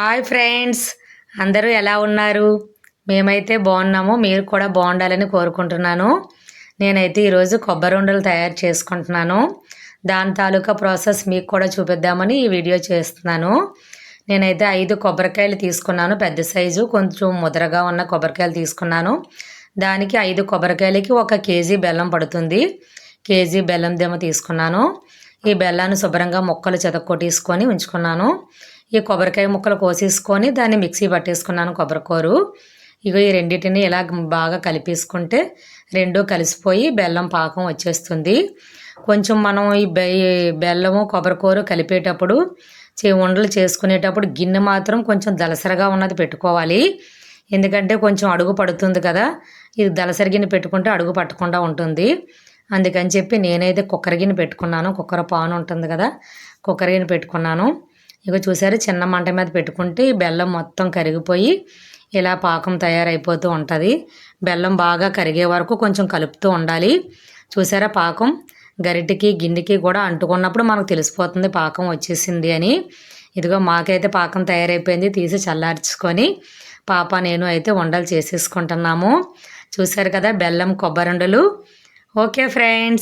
Hi friends. అందరూ ఎలా ఉన్నారు? మేమైతే బాగున్నాము. మీరు కూడా బాగుండాలని కోరుకుంటున్నాను. నేనైతే ఈరోజు కొబ్బరి ఉండలు తయారు చేసుకుంటున్నాను. దాని తాలూకా ప్రాసెస్ మీకు కూడా చూపిద్దామని ఈ వీడియో చేస్తున్నాను. నేనైతే ఐదు కొబ్బరికాయలు తీసుకున్నాను. పెద్ద సైజు కొంచెం ముదరగా ఉన్న కొబ్బరికాయలు తీసుకున్నాను. దానికి ఐదు కొబ్బరికాయలకి ఒక కేజీ బెల్లం పడుతుంది. కేజీ బెల్లం దిమ్మ తీసుకున్నాను. ఈ బెల్లాన్ని శుభ్రంగా ముక్కలు చెతక్కొట్టేసుకొని ఉంచుకున్నాను. ఈ కొబ్బరికాయ ముక్కలు కోసేసుకొని దాన్ని మిక్సీ పట్టేసుకున్నాను కొబ్బరికూరు. ఇక ఈ రెండింటిని ఇలా బాగా కలిపేసుకుంటే రెండు కలిసిపోయి బెల్లం పాకం వచ్చేస్తుంది. కొంచెం మనం ఈ బె బెల్లము కొబ్బరికూర కలిపేటప్పుడు చే ఉండలు చేసుకునేటప్పుడు గిన్నె మాత్రం కొంచెం దలసరగా ఉన్నది పెట్టుకోవాలి. ఎందుకంటే కొంచెం అడుగు పడుతుంది కదా ఇది దలసరి గిన్నె పెట్టుకుంటే అడుగు పట్టకుండా ఉంటుంది. అందుకని చెప్పి నేనైతే కుక్కర గిన్నె పెట్టుకున్నాను. కుక్కర పాను ఉంటుంది కదా కుక్కర గిన్నె పెట్టుకున్నాను. ఇక చూసారు చిన్న మంట మీద పెట్టుకుంటే బెల్లం మొత్తం కరిగిపోయి ఇలా పాకం తయారైపోతూ ఉంటుంది. బెల్లం బాగా కరిగే వరకు కొంచెం కలుపుతూ ఉండాలి. చూసారా పాకం? గరిటికి గిన్నెకి కూడా అంటుకున్నప్పుడు మనకు తెలిసిపోతుంది పాకం వచ్చేసింది అని. ఇదిగో మాకైతే పాకం తయారైపోయింది తీసి చల్లార్చుకొని పాప నేను అయితే వండలు చేసేసుకుంటున్నాము. చూసారు కదా బెల్లం కొబ్బరి ఉండలు? Okay friends.